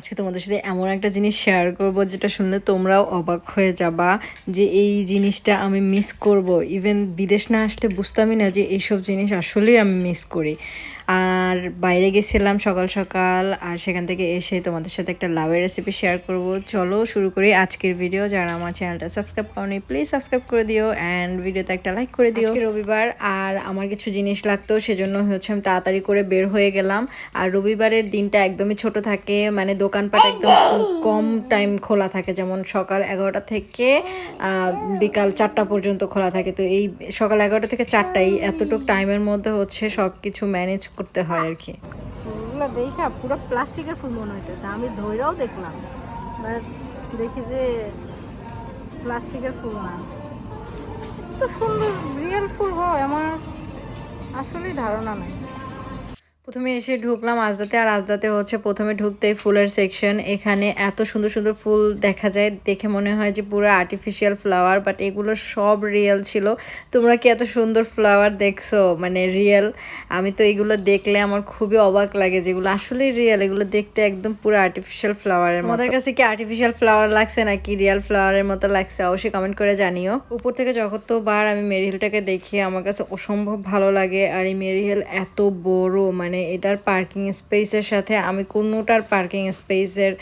আজকে তোমাদের সাথে এমন একটা জিনিস শেয়ার করব যেটা শুনলে তোমরাও অবাক হয়ে যাবা যে এই জিনিসটা আমি মিস করব। ইভেন বিদেশ না আসলে বুঝতামই না যে এইসব জিনিস আসলেই আমি মিস করি। আর বাইরে গেছিলাম সকাল সকাল, আর সেখান থেকে এসে তোমাদের সাথে একটা লাভের রেসিপি শেয়ার করব। চলো শুরু করি আজকের ভিডিও যারা আমার চ্যানেলটা সাবস্ক্রাইব করনি প্লিজ সাবস্ক্রাইব করে দিও অ্যান্ড ভিডিওতে একটা লাইক করে দিও। রবিবার, আর আমার কিছু জিনিস লাগতো, সেজন্য হচ্ছে আমি তাড়াতাড়ি করে বের হয়ে গেলাম। আর রবিবারের দিনটা একদমই ছোট থাকে মানে দোকানপাট একদম খুব কম টাইম খোলা থাকে। যেমন সকাল এগারোটা থেকে বিকাল চারটা পর্যন্ত খোলা থাকে। তো এই সকাল এগারোটা থেকে চারটাই এতটুকু টাইমের মধ্যে হচ্ছে সব কিছু ম্যানেজ করতে হয় আর কি। দেখা, পুরো প্লাস্টিকের ফুল মনে হইতেছে। আমি ধৈরাও দেখলাম। দেখি যে প্লাস্টিকের ফুল না। তো সুন্দর রিয়েল ফুল হয়, আমার আসলেই ধারণা নাই। প্রথমে এসে ঢুকলাম আজদাতে আর আজদাতে হচ্ছে প্রথমে ঢুকতেই ফুলের সেকশন এখানে এত সুন্দর সুন্দর ফুল দেখা যায় দেখে মনে হয় যে পুরো আর্টিফিশিয়াল ফ্লাওয়ার বাট এগুলো সব রিয়েল ছিল। তোমরা কি এত সুন্দর ফ্লাওয়ার দেখছ? মানে রিয়েল আমি তো এগুলো দেখলে আমার খুবই অবাক লাগে যেগুলো আসলে রিয়েল এগুলো দেখতে একদম পুরো আর্টিফিশিয়াল ফ্লাওয়ারের আমাদের কাছে কি আর্টিফিশিয়াল ফ্লাওয়ার লাগছে নাকি রিয়েল ফ্লাওয়ারের মতো লাগছে? অবশ্যই কমেন্ট করে জানিও। উপর থেকে যতবার আমি মেরিহিলটাকে দেখি আমার কাছে অসম্ভব ভালো লাগে। আর এই মেরিহিল এত বড় মানে এটার পার্কিং স্পেসের সাথে আমি কোনোটার পার্কিং স্পেসের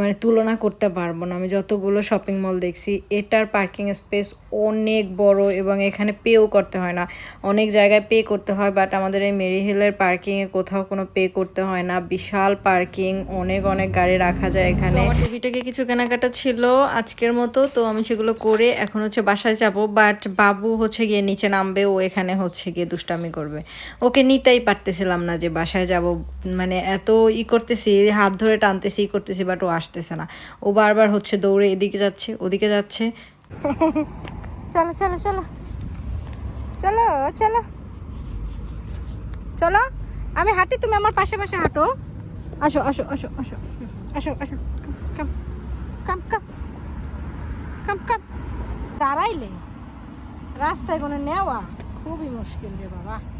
মানে তুলনা করতে পারব না। আমি যতগুলো শপিং মল দেখছি, এটার পার্কিং স্পেস অনেক বড় এবং এখানে পেও করতে হয় না। অনেক জায়গায় পে করতে হয় বাট আমাদের এই মেরি হিলের পার্কিংয়ে কোথাও কোনো পে করতে হয় না। বিশাল পার্কিং অনেক অনেক গাড়ি রাখা যায় এখানে। টুকিটাকি কিছু কেনাকাটা ছিল আজকের মতো, তো আমি সেগুলো করে এখন হচ্ছে বাসায় যাব বাট বাবু হচ্ছে গিয়ে নিচে নামবে, ও এখানে হচ্ছে গিয়ে দুষ্টামি করবে। ওকে নিতেই পারতেছিলাম না যে বাসায় যাব মানে এত ই করতেছি, হাত ধরে টানতেছি, ই করতেছি বাট ও আসতেছে না। ও বারবার হচ্ছে দৌড়ে এদিকে যাচ্ছে, ওদিকে যাচ্ছে। চলো চলো চলো। চলো চলো। চলো, আমি হাঁটি, তুমি আমার পাশে পাশে হাঁটো। আসো আসো আসো আসো। আসো আসো। কাম কাম কাম কাম কাম দাঁড়াইলে? রাস্তায় কোনো নেওয়া? খুবই মুশকিল রে বাবা।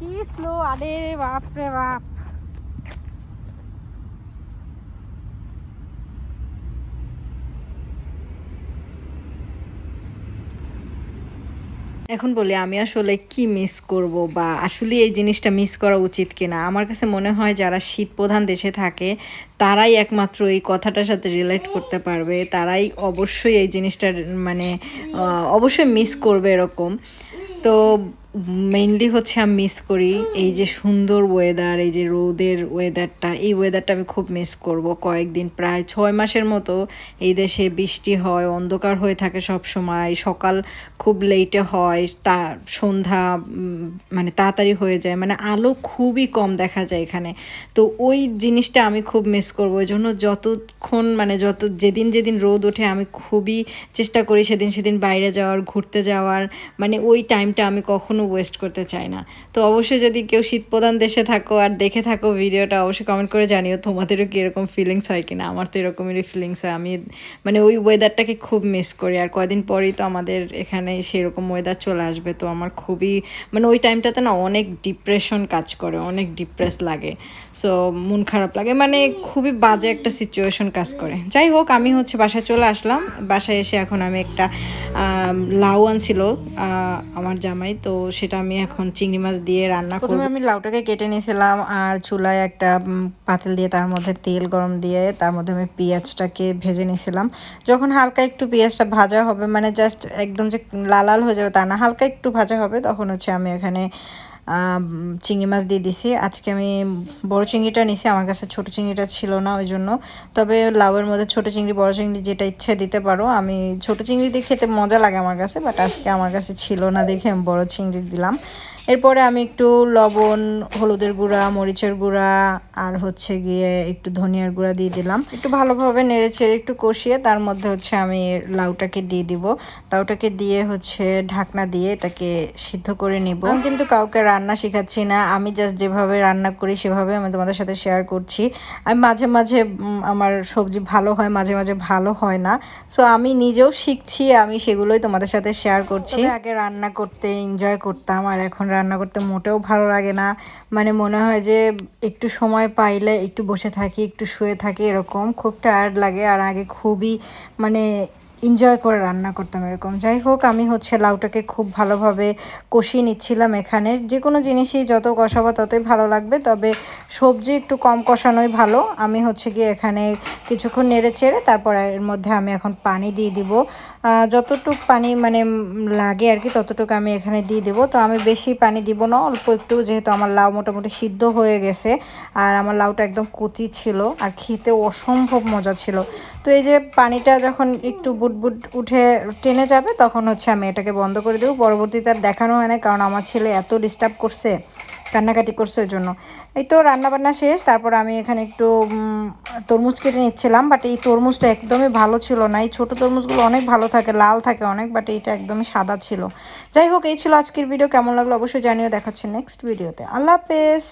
কি স্লো আরে বাপ রে বাপ। এখন বলি, আমি আসলে কি মিস করব বা আসলে এই জিনিসটা মিস করা উচিত কিনা? আমার কাছে মনে হয় যারা শীত প্রধান দেশে থাকে, তারাই একমাত্র এই কথাটার সাথে রিলেট করতে পারবে। তারাই অবশ্যই এই জিনিসটার মানে অবশ্যই মিস করবে এরকম। তো মেইনলি হচ্ছে আমি মিস করি এই যে সুন্দর ওয়েদার এই যে রোদের ওয়েদারটা এই ওয়েদারটা আমি খুব মিস করব কয়েকদিন, প্রায় ছয় মাসের মতো এই দেশে বৃষ্টি হয়, অন্ধকার হয়ে থাকে সব সময় সকাল খুব লেটে হয়, তা সন্ধ্যা মানে তাড়াতাড়ি হয়ে যায় মানে আলো খুবই কম দেখা যায় এখানে। তো ওই জিনিসটা আমি খুব মিস করব, ওই জন্য যতক্ষণ মানে যত, যেদিন যেদিন রোদ ওঠে আমি খুবই চেষ্টা করি সেদিন সেদিন বাইরে যাওয়ার, ঘুরতে যাওয়ার। মানে ওই টাইমটা আমি কখনো ওয়েস্ট করতে চাই না। তো অবশ্যই যদি কেউ শীত প্রধান দেশে থাকো আর দেখে থাকো ভিডিওটা, অবশ্যই কমেন্ট করে জানিও তোমাদেরও কি এরকম ফিলিংস হয় কিনা। আমার তো এরকমেরই ফিলিংস হয়। আমি মানে ওই ওয়েদারটাকে খুব মিস করি। আর কয়দিন পরেই তো আমাদের এখানে সেরকম ওয়েদার চলে আসবে। তো আমার খুবই মানে ওই টাইমটাতে না অনেক ডিপ্রেশন কাজ করে, অনেক ডিপ্রেস লাগে। সো মন খারাপ লাগে। মানে খুবই বাজে একটা সিচুয়েশন কাজ করে। যাই হোক, আমি হচ্ছে বাসায় চলে আসলাম। বাসায় এসে এখন আমি একটা লাউ আনছিল আমার জামাই। তো সেটা আমি এখন চিংড়ি মাছ দিয়ে রান্না করব। প্রথমে আমি লাউটাকে কেটে নিয়েছিলাম আর চুলায় একটা পাতিল দিয়ে তার মধ্যে তেল গরম দিয়ে তার মধ্যে আমি পেঁয়াজটাকে ভেজে নিয়েছিলাম। যখন হালকা একটু পেঁয়াজটা ভাজা হবে মানে জাস্ট একদম যে লাল লাল হয়ে যাবে তা না হালকা একটু ভাজা হবে তখন হচ্ছে আমি এখানে চিংড়ি মাছ দিয়ে দিছি। আজকে আমি বড় চিংড়িটা নিছি, আমার কাছে ছোট চিংড়িটা ছিল না ওই জন্য তবে লাউয়ের মধ্যে ছোট চিংড়ি, বড় চিংড়ি যেটা ইচ্ছে দিতে পারো। আমি ছোট চিংড়ি দিয়ে খেতে মজা লাগে আমার কাছে বাট আজকে আমার কাছে ছিল না দেখে আমি বড় চিংড়ি দিলাম। এরপরে আমি একটু লবণ, হলুদের গুঁড়া, মরিচের গুঁড়া, আর হচ্ছে গিয়ে একটু ধনিয়ার গুঁড়া দিয়ে দিলাম। একটু ভালোভাবে নেড়ে চেড়ে একটু কষিয়ে তার মধ্যে হচ্ছে আমি লাউটাকে দিয়ে দিব। লাউটাকে দিয়ে হচ্ছে ঢাকনা দিয়ে এটাকে সিদ্ধ করে নিব। কিন্তু কাউকে রান্না রান্না শেখাচ্ছি না। আমি জাস্ট যেভাবে রান্না করি সেভাবে আমি তোমাদের সাথে শেয়ার করছি। আমি মাঝে মাঝে আমার সবজি ভালো হয়, মাঝে মাঝে ভালো হয় না। সো আমি নিজেও শিখছি, আমি সেগুলোই তোমাদের সাথে শেয়ার করছি। আগে রান্না করতে এনজয় করতাম, আর এখন রান্না করতে মোটেও ভালো লাগে না। মানে মনে হয় যে একটু সময় পাইলে একটু বসে থাকি, একটু শুয়ে থাকি, এরকম খুব টায়ার্ড লাগে। আর আগে খুবই মানে এনজয় করে রান্না করতাম এরকম। যাই হোক, আমি হচ্ছে লাউটাকে খুব ভালোভাবে কষিয়ে নিচ্ছিলাম এখানে। যে কোনো জিনিসই যত কষাবো ততই ভালো লাগবে, তবে সবজি একটু কম কষানোই ভালো। আমি হচ্ছে গিয়ে এখানে কিছুক্ষণ নেড়ে চেড়ে তারপর এর মধ্যে আমি এখন পানি দিয়ে দিব। যতটুক পানি মানে লাগে আর কি ততটুকু আমি এখানে দিয়ে দেবো। তো আমি বেশি পানি দিব না, অল্প একটু যেহেতু আমার লাউ মোটামুটি সিদ্ধ হয়ে গেছে আর আমার লাউটা একদম কুচি ছিল আর খেতে অসম্ভব মজা ছিল। তো এই যে পানিটা যখন একটু বুটবুট উঠে টেনে যাবে তখন হচ্ছে আমি এটাকে বন্ধ করে দেবো। পরবর্তীতে আর দেখানো হয় না কারণ আমার ছেলে এত ডিস্টার্ব করছে। কান্নাকাটি করছে ওই জন্য। এই তো রান্নাবান্না শেষ, তারপর আমি এখানে একটু তরমুজ কেটে নিচ্ছিলাম বাট এই তরমুজটা একদমই ভালো ছিল না। এই ছোটো তরমুজগুলো অনেক ভালো থাকে, লাল থাকে অনেক বাট এইটা একদমই সাদা ছিল। যাই হোক, এই ছিল আজকের ভিডিও কেমন লাগল অবশ্যই জানিও, দেখাচ্ছি নেক্সট ভিডিওতে আল্লাহ হাফেজ।